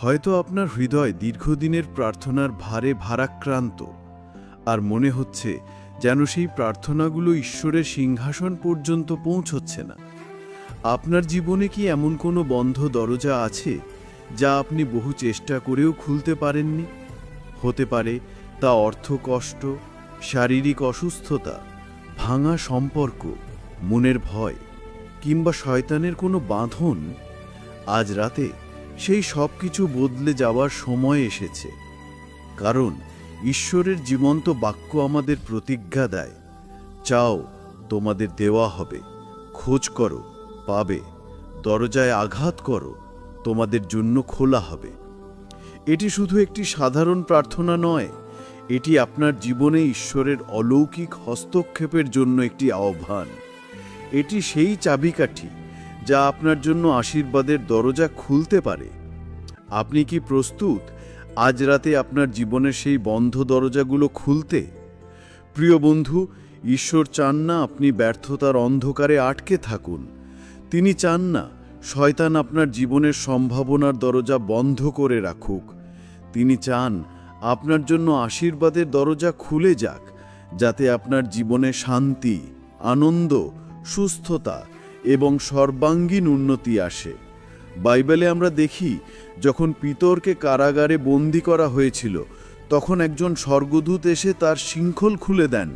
হয়তো আপনার হৃদয় দীর্ঘদিনের প্রার্থনার ভারে ভারাক্রান্ত, আর মনে হচ্ছে যেন সেই প্রার্থনাগুলো ঈশ্বরের সিংহাসন পর্যন্ত পৌঁছচ্ছে না। আপনার জীবনে কি এমন কোনো বন্ধ দরজা আছে যা আপনি বহু চেষ্টা করেও খুলতে পারেননি? হতে পারে তা অর্থ কষ্ট, শারীরিক অসুস্থতা, ভাঙা সম্পর্ক, মনের ভয়, কিংবা শয়তানের কোনো বাঁধন? আজ রাতে সেই সব কিছু বদলে যাওয়ার সময় এসেছে। কারণ ঈশ্বরের জীবন্ত বাক্য আমাদের প্রতিজ্ঞা দেয়। চাও, তোমাদের দেওয়া হবে। খোঁজ করো, পাবে। দরজায় আঘাত করো, তোমাদের জন্য খোলা হবে। এটি শুধু একটি সাধারণ প্রার্থনা নয়, এটি আপনার জীবনে ঈশ্বরের অলৌকিক হস্তক্ষেপের জন্য একটি আহ্বান। এটি সেই চাবিকাঠি যা আপনার জন্য আশীর্বাদের দরজা খুলতে পারে। আপনি কি প্রস্তুত আজ রাতে আপনার জীবনের সেই বন্ধ দরজাগুলো খুলতে? প্রিয় বন্ধু, ঈশ্বর চান না আপনি ব্যর্থতার অন্ধকারে আটকে থাকুন। তিনি চান না শয়তান আপনার জীবনের সম্ভাবনার দরজা বন্ধ করে রাখুক। তিনি চান আপনার জন্য আশীর্বাদের দরজা খুলে যাক, যাতে আপনার জীবনে শান্তি, আনন্দ, সুস্থতা এবং সর্বাঙ্গীন উন্নতি আসে। বাইবেলে আমরা দেখি, যখন পিতরকে কারাগারে বন্দি করা হয়েছিল, তখন একজন স্বর্গদূত এসে তার শৃঙ্খল খুলে দেন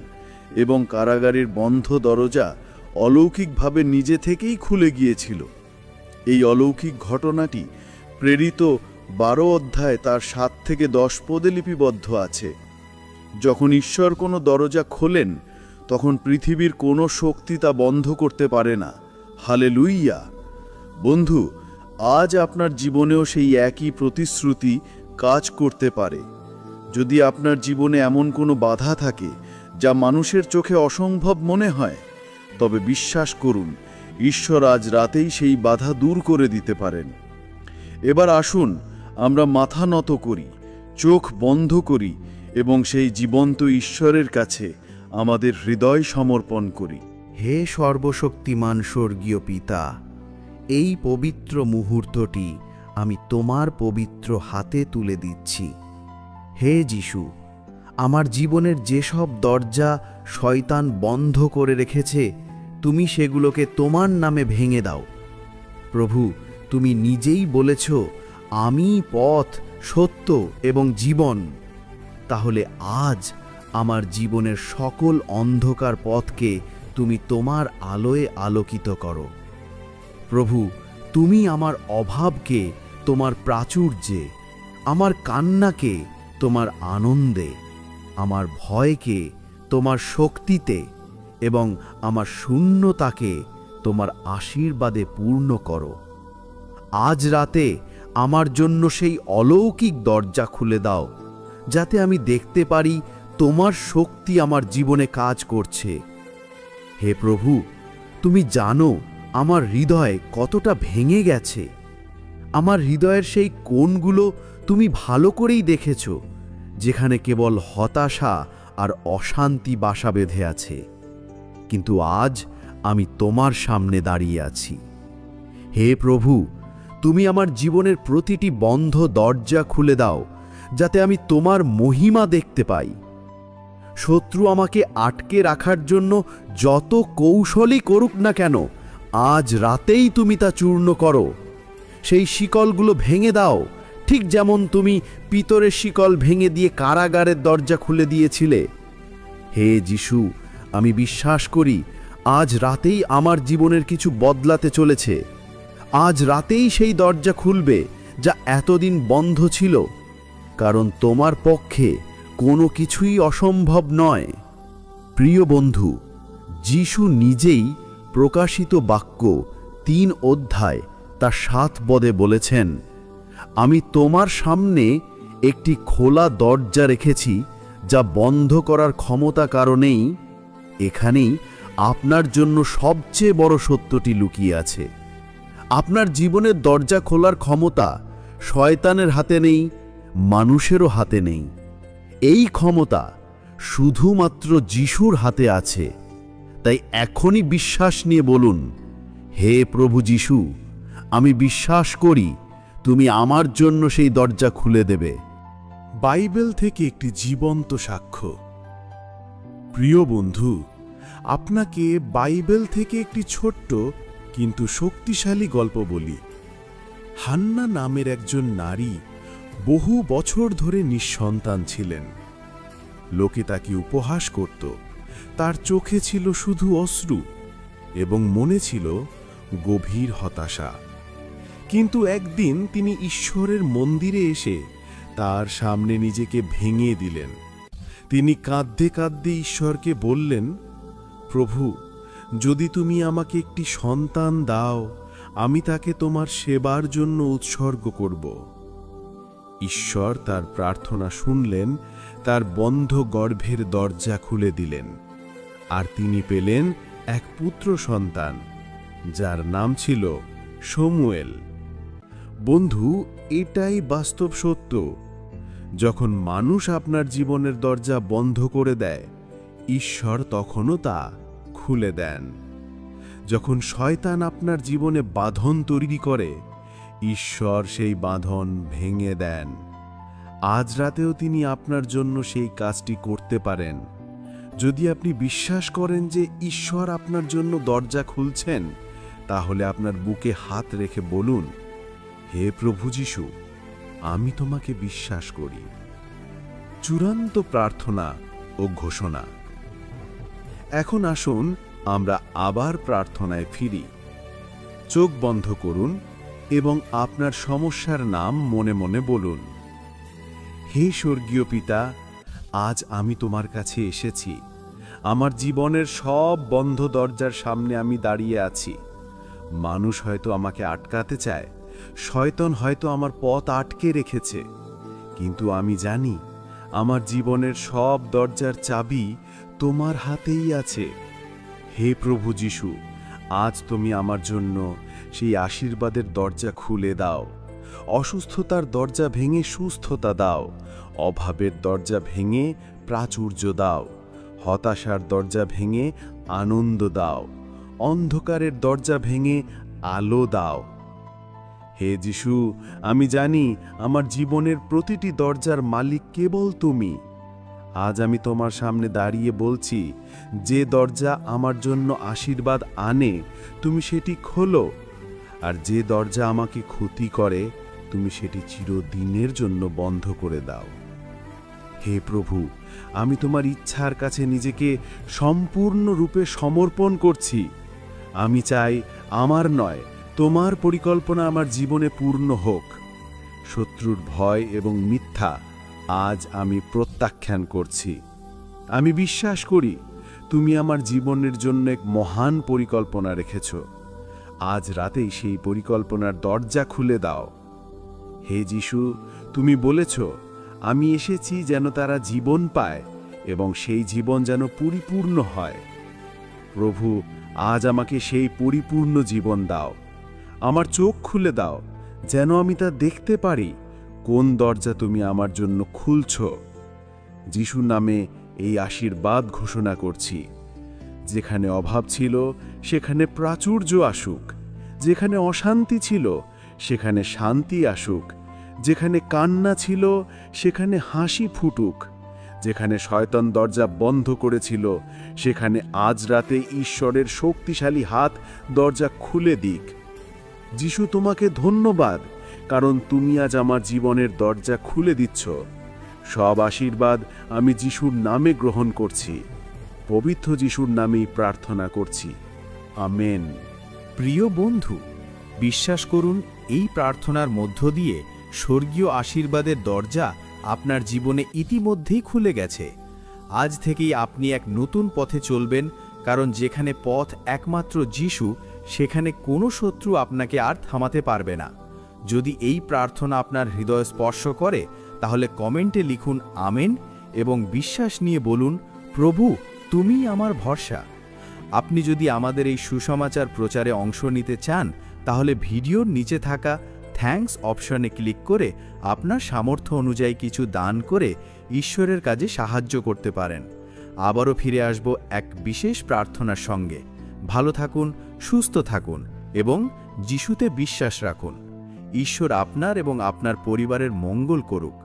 এবং কারাগারের বন্ধ দরজা অলৌকিকভাবে নিজে থেকেই খুলে গিয়েছিল। এই অলৌকিক ঘটনাটি প্রেরিত বারো অধ্যায় তার সাত থেকে দশ পদে লিপিবদ্ধ আছে। যখন ঈশ্বর কোনো দরজা খোলেন, তখন পৃথিবীর কোনো শক্তি তা বন্ধ করতে পারে না। হালে লুইয়া বন্ধু, আজ আপনার জীবনেও সেই একই প্রতিশ্রুতি কাজ করতে পারে। যদি আপনার জীবনে এমন কোনো বাধা থাকে, যা মানুষের চোখে অসম্ভব মনে হয়, তবে বিশ্বাস করুন, ঈশ্বর আজ রাতেই সেই বাধা দূর করে দিতে পারেন। এবার আসুন, আমরা মাথা নত করি, চোখ বন্ধ করি এবং সেই জীবন্ত ঈশ্বরের কাছে আমাদের হৃদয় সমর্পণ করি। হে সর্বশক্তিমান স্বর্গীয় পিতা, এই পবিত্র মুহূর্তটি আমি তোমার পবিত্র হাতে তুলে দিচ্ছি। হে যিশু, আমার জীবনের যেসব দরজা শয়তান বন্ধ করে রেখেছে, তুমি সেগুলোকে তোমার নামে ভেঙে দাও। প্রভু, তুমি নিজেই বলেছ, আমি পথ, সত্য এবং জীবন। তাহলে আজ আমার জীবনের সকল অন্ধকার পথকে তুমি তোমার আলোয় আলোকিত করো। প্রভু, তুমি আমার অভাবকে, তোমার প্রাচুর্যে, আমার কান্নাকে, তোমার আনন্দে, আমার ভয়কে, তোমার শক্তিতে এবং আমার শূন্যতাকে তোমার আশীর্বাদে পূর্ণ করো। আজ রাতে আমার জন্য সেই অলৌকিক দরজা খুলে দাও, যাতে আমি দেখতে পারি তোমার শক্তি আমার জীবনে কাজ করছে। হে প্রভু, তুমি জানো আমার হৃদয় কতটা ভেঙে গেছে। আমার হৃদয়ের সেই কোণগুলো তুমি ভালো করেই দেখেছ, যেখানে কেবল হতাশা আর অশান্তি বাসা বেঁধে আছে। কিন্তু আজ আমি তোমার সামনে দাঁড়িয়ে আছি। হে প্রভু, তুমি আমার জীবনের প্রতিটি বন্ধ দরজা খুলে দাও, যাতে আমি তোমার মহিমা দেখতে পাই। শত্রু আমাকে আটকে রাখার জন্য যত কৌশলই করুক না কেন, আজ রাতেই তুমি তা চূর্ণ করো। সেই শিকলগুলো ভেঙে দাও, ঠিক যেমন তুমি পিতরের শিকল ভেঙে দিয়ে কারাগারের দরজা খুলে দিয়েছিলে। হে যিশু, আমি বিশ্বাস করি, আজ রাতেই আমার জীবনের কিছু বদলাতে চলেছে। আজ রাতেই সেই দরজা খুলবে, যা এতদিন বন্ধ ছিল। কারণ তোমার পক্ষে কোনো কিছুই অসম্ভব নয়। প্রিয় বন্ধু, যিশু নিজেই প্রকাশিত বাক্য তিন অধ্যায় তা সাত পদে বলেছেন, আমি তোমার সামনে একটি খোলা দরজা রেখেছি যা বন্ধ করার ক্ষমতা কারণেই এখানেই আপনার জন্য সবচেয়ে বড় সত্যটি লুকিয়ে আছে। আপনার জীবনের দরজা খোলার ক্ষমতা শয়তানের হাতে নেই, মানুষেরও হাতে নেই। এই ক্ষমতা শুধুমাত্র যিশুর হাতে আছে। তাই এখনই বিশ্বাস নিয়ে বলুন, হে প্রভু যিশু, আমি বিশ্বাস করি তুমি আমার জন্য সেই দরজা খুলে দেবে। বাইবেল থেকে একটি জীবন্ত সাক্ষ্য। প্রিয় বন্ধু, আপনাকে বাইবেল থেকে একটি ছোট্ট কিন্তু শক্তিশালী গল্প বলি। হান্না নামের একজন নারী বহু বছর ধরে নিঃসন্তান ছিলেন। লোকে তাকে উপহাস করত। তার চোখে ছিল শুধু অশ্রু এবং মনে ছিল গভীর হতাশা। কিন্তু একদিন তিনি ঈশ্বরের মন্দিরে এসে তার সামনে নিজেকে ভেঙে দিলেন। তিনি কাঁদতে কাঁদতে ঈশ্বরকে বললেন, প্রভু, যদি তুমি আমাকে একটি সন্তান দাও, আমি তাকে তোমার সেবার জন্য উৎসর্গ করব। ঈশ্বর তার প্রার্থনা শুনলেন, তার বন্ধ গর্ভের দরজা খুলে দিলেন। আর তিনি পেলেন এক পুত্র সন্তান, যার নাম ছিল সমুয়েল। বন্ধু, এটাই বাস্তব সত্য। যখন মানুষ আপনার জীবনের দরজা বন্ধ করে দেয়, ঈশ্বর তখনও তা খুলে দেন। যখন শয়তান আপনার জীবনে বাঁধন তৈরি করে ঈশ্বর সেই বাঁধন ভেঙে দেন। আজ রাতেও তিনি আপনার জন্য সেই কাজটি করতে পারেন। যদি আপনি বিশ্বাস করেন যে ঈশ্বর আপনার জন্য দরজা খুলছেন, তাহলে আপনার বুকে হাত রেখে বলুন, হে প্রভু যিশু, আমি তোমাকে বিশ্বাস করি। চূড়ান্ত প্রার্থনা ও ঘোষণা। এখন আসুন আমরা আবার প্রার্থনায় ফিরি। চোখ বন্ধ করুন এবং আপনার সমস্যার নাম মনে মনে বলুন। হে স্বর্গীয় পিতা, আজ আমি তোমার কাছে এসেছি। আমার জীবনের সব বন্ধ দরজার সামনে আমি দাঁড়িয়ে আছি। মানুষ হয়তো আমাকে আটকাতে চায়, শয়তন হয়তো আমার পথ আটকে রেখেছে। কিন্তু আমি জানি, আমার জীবনের সব দরজার চাবি তোমার হাতেই আছে। হে প্রভু যিশু, আজ তুমি আমার জন্য সেই আশীর্বাদের দরজা খুলে দাও। অসুস্থতার দরজা ভেঙে সুস্থতা দাও। অভাবের দরজা ভেঙে প্রাচুর্য দাও। হতাশার দরজা ভেঙে আনন্দ দাও। অন্ধকারের দরজা ভেঙে আলো দাও। হে যিশু, আমি জানি আমার জীবনের প্রতিটি দরজার মালিক কেবল তুমি। আজ আমি তোমার সামনে দাঁড়িয়ে বলছি, যে দরজা আমার জন্য আশীর্বাদ আনে, তুমি সেটি খোলো। আর যে দরজা আমাকে ক্ষতি করে, তুমি সেটি চিরদিনের জন্য বন্ধ করে দাও। হে প্রভু, আমি তোমার ইচ্ছার কাছে নিজেকে সম্পূর্ণরূপে সমর্পণ করছি। আমি চাই আমার নয়, তোমার পরিকল্পনা আমার জীবনে পূর্ণ হোক। শত্রুর ভয় এবং মিথ্যা আজ আমি প্রত্যাখ্যান করছি। আমি বিশ্বাস করি, তুমি আমার জীবনের জন্য এক মহান পরিকল্পনা রেখেছ। আজ রাতেই সেই পরিকল্পনার দরজা খুলে দাও। হে যিশু, তুমি বলেছ, আমি এসেছি যেন তারা জীবন পায় এবং সেই জীবন যেন পরিপূর্ণ হয়। প্রভু, আজ আমাকে সেই পরিপূর্ণ জীবন দাও। আমার চোখ খুলে দাও, যেন আমি তা দেখতে পারি। কোন দরজা তুমি আমার জন্য খুলছ? যিশুর নামে এই আশীর্বাদ ঘোষণা করছি। যেখানে অভাব ছিল, সেখানে প্রাচুর্য আসুক। যেখানে অশান্তি ছিল, সেখানে শান্তি আসুক। যেখানে কান্না ছিল, সেখানে হাসি ফুটুক। যেখানে শয়তন দরজা বন্ধ করেছিল, সেখানে আজ রাতে ঈশ্বরের শক্তিশালী হাত দরজা খুলে দিক। যিশু তোমাকে ধন্যবাদ, কারণ তুমি আজ আমার জীবনের দরজা খুলে দিচ্ছ। সব আশীর্বাদ আমি যিশুর নামে গ্রহণ করছি। পবিত্র যিশুর নামেই প্রার্থনা করছি। আমেন। প্রিয় বন্ধু, বিশ্বাস করুন, এই প্রার্থনার মধ্য দিয়ে স্বর্গীয় আশীর্বাদের দরজা আপনার জীবনে ইতিমধ্যেই খুলে গেছে। আজ থেকেই আপনি এক নতুন পথে চলবেন, কারণ যেখানে পথ একমাত্র যিশু, সেখানে কোনো শত্রু আপনাকে আর থামাতে পারবে না। যদি এই প্রার্থনা আপনার হৃদয় স্পর্শ করে, তাহলে কমেন্টে লিখুন আমেন এবং বিশ্বাস নিয়ে বলুন, প্রভু তুমি আমার ভরসা। আপনি যদি আমাদের এই সুসমাচার প্রচারে অংশ নিতে চান, তাহলে ভিডিওর নিচে থাকা থ্যাঙ্কস অপশনে ক্লিক করে আপনার সামর্থ্য অনুযায়ী কিছু দান করে ঈশ্বরের কাজে সাহায্য করতে পারেন। আবারও ফিরে আসব এক বিশেষ প্রার্থনার সঙ্গে। ভালো থাকুন, সুস্থ থাকুন এবং যিশুতে বিশ্বাস রাখুন। ঈশ্বর আপনার এবং আপনার পরিবারের মঙ্গল করুক।